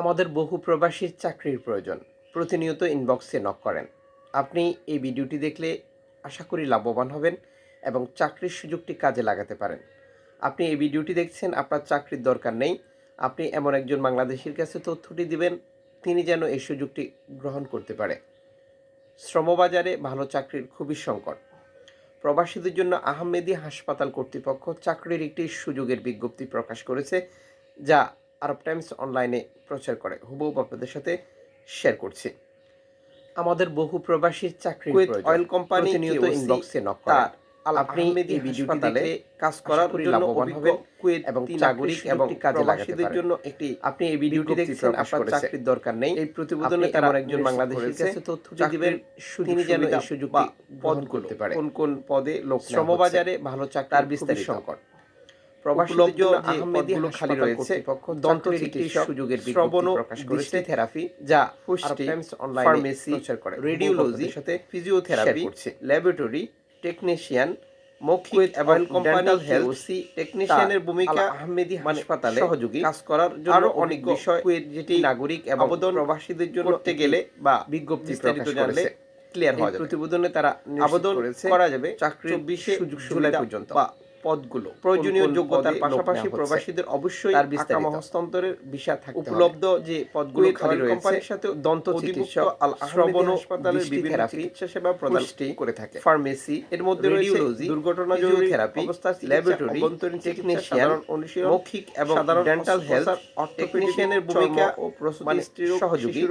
আমাদের বহু প্রবাসীর চাকরির প্রয়োজন। প্রতিনিয়ত ইনবক্সে নক করেন। আপনি এই ভিডিওটি দেখলে আশা করি লাভবান হবেন এবং চাকরির সুযোগটি কাজে লাগাতে পারেন। আপনি এই ভিডিওটি দেখছেন, আপনার চাকরির দরকার নেই। আপনি এমন একজন বাংলাদেশির কাছে তথ্যটি দিবেন, তিনি যেন এই সুযোগটি গ্রহণ করতে পারে। শ্রমবাজারে ভালো চাকরির খুবই সংকট। প্রবাসীদের জন্য আহমেদি হাসপাতাল কর্তৃপক্ষ চাকরির একটি সুযোগের বিজ্ঞপ্তি প্রকাশ করেছে, যা আরব টাইমস অনলাইনে প্রচার করে। হুবহু আপনাদের সাথে শেয়ার করছি। আমাদের বহু প্রবাসী চাকরি অয়েল কোম্পানি নিয়ত ইনবক্সে নক করার আপনি এই ভিডিওটি হাসপাতালে দেখে কাজ করার জন্য হবেন কুয়েত এবং নাগরিক এবং কাজে লাগাতে জন্য একটি আপনি এই ভিডিওটি দেখছেন আপনার চাকরির দরকার নেই। এই প্রতিবেদনে তারা একজন করেছে কাছে চাকরির দিবেন সুযোগ তিনি যেন এই গ্রহণ পদগুলো করতে পারে। কোন কোন পদে লোক শ্রমবাজারে ভালো চাকরি তার তার বিস্তারিত। বিস্তারিত। সংকট। প্রবাসীদের জন্য পদগুলো খালি রয়েছে, দন্ত চিকিৎসক, সুযোগের শ্রবণ প্রকাশ করেছে থেরাপি যা পুষ্টি, আরব ফার্মেসি, রেডিওলজি, রেডিওলজি সাথে ফিজিওথেরাপি ল্যাবরেটরি টেকনিশিয়ান মৌখিক এবং oil company dental health OC টেকনিশিয়ানের ভূমিকা আহমেদি হাসপাতালে সহযোগী। কাজ করার জন্য অনেক বিষয় যেটি নাগরিক এবং আবেদন প্রবাসীদের জন্য করতে গেলে বা বিজ্ঞপ্তি বিস্তারিত জানলে ক্লিয়ার হওয়া যাবে। প্রতিবেদনে তারা আবেদন করা যাবে চাকরির চব্বিশে সুযোগ সুবিধা পর্যন্ত। বা পদগুলো প্রয়োজনীয় যোগ্যতার পাশাপাশি প্রবাসীদের অবশ্যই তার আকামা। হস্তান্তরের থাকতে হবে। উপলব্ধ যে পদগুলো খালি রয়েছে কোম্পানির সাথে দন্ত চিকিৎসক আল শ্রবণ হাসপাতালের বিভিন্ন চিকিৎসা সেবা প্রদান করে থাকে। ফার্মেসি এর মধ্যে রেডিওলজি দুর্ঘটনা ফিজিওথেরাপি অবস্থা ল্যাবরেটরি অভ্যন্তরীণ টেকনিশিয়ান অনুশীলন মৌখিক এবং ডেন্টাল হেলথ টেকনিশিয়ানের ভূমিকা ও প্রসূতি মানে সহযোগী।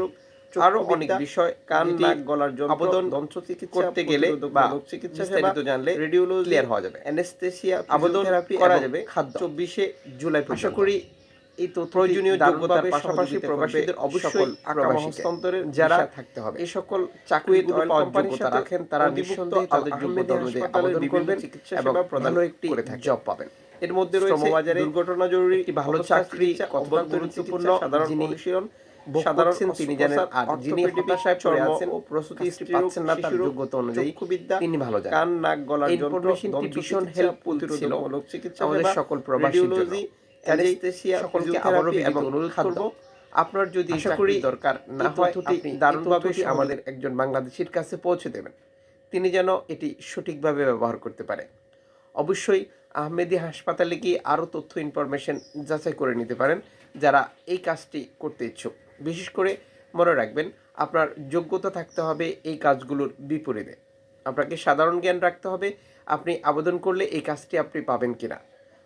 আরও অনেক বিষয় কান নাক গলার যন্ত্র দন্ত চিকিৎসা করতে গেলে বা চিকিৎসা বিস্তারিত জানলে রেডিওলজি ক্লিয়ার হওয়া যাবে। অ্যানেস্থেসিয়া আবেদন থেরাপি করা যাবে খাদ্য। চব্বিশে জুলাই আশা করি এই প্রয়োজনীয় যোগ্যতার পাশাপাশি প্রবাসীদের অবশ্যই আকামা হস্তান্তরের যারা থাকতে হবে। এই সকল পাওয়ার যোগ্যতা রাখেন তারা নিঃসন্দেহে তাদের যোগ্যতা অনুযায়ী আবেদন করবেন চিকিৎসা সেবা প্রদানের একটি জব পাবেন। এর মধ্যে রয়েছে দুর্ঘটনা জরুরি ভালো চাকরি কতটা গুরুত্বপূর্ণ সাধারণ অনুশীলন সাধারণ তিনি জানেন আর যিনি হতাশায় পড়ে আছেন ও প্রসূতি কাজটি স্ত্রীরোগ, পাচ্ছেন না তার যোগ্যতা অনুযায়ী তিনি ভালো জানেন। কান নাক গলার যন্ত্র ভীষণ হেল্পফুল ছিল। চিকিৎসা আমাদের সকল প্রবাসীর জন্য। অ্যানেস্থেসিয়া ফিজিওথেরাপি এবং অনুরোধ করব আপনার যদি আশা করি দরকার না হয় আপনি দারুণভাবে আমাদের একজন বাংলাদেশির কাছে পৌঁছে দেবেন। তিনি যেন এটি সঠিকভাবে ব্যবহার করতে পারে। অবশ্যই আহমেদি হাসপাতালে গিয়ে আরও তথ্য ইনফরমেশন যাচাই করে নিতে পারেন যারা এই কাজটি করতে ইচ্ছুক। বিশেষ করে মনে রাখবেন আপনার যোগ্যতা থাকতে হবে এই কাজগুলোর বিপরীতে। আপনাকে সাধারণ জ্ঞান রাখতে হবে আপনি আবেদন করলে এই কাজটি আপনি পাবেন কিনা।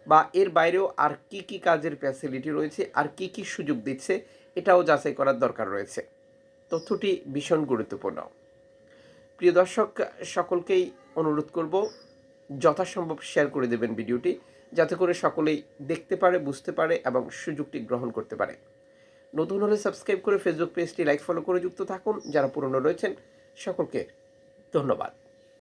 বা এর বাইরেও আর কি কি কাজের ফ্যাসিলিটি রয়েছে, আর কি কি সুযোগ দিচ্ছে, এটাও যাচাই করার দরকার রয়েছে। তথ্যটি ভীষণ গুরুত্বপূর্ণ। প্রিয় দর্শক, সকলকেই অনুরোধ করব, যথাসম্ভব শেয়ার করে দেবেন ভিডিওটি, যাতে করে সকলেই দেখতে পারে, বুঝতে পারে এবং সুযোগটি গ্রহণ করতে পারে। নতুন হলে সাবস্ক্রাইব করে ফেসবুক পেজটি লাইক ফলো করে যুক্ত থাকুন। যারা পুরনো রয়েছেন, সকলকে ধন্যবাদ।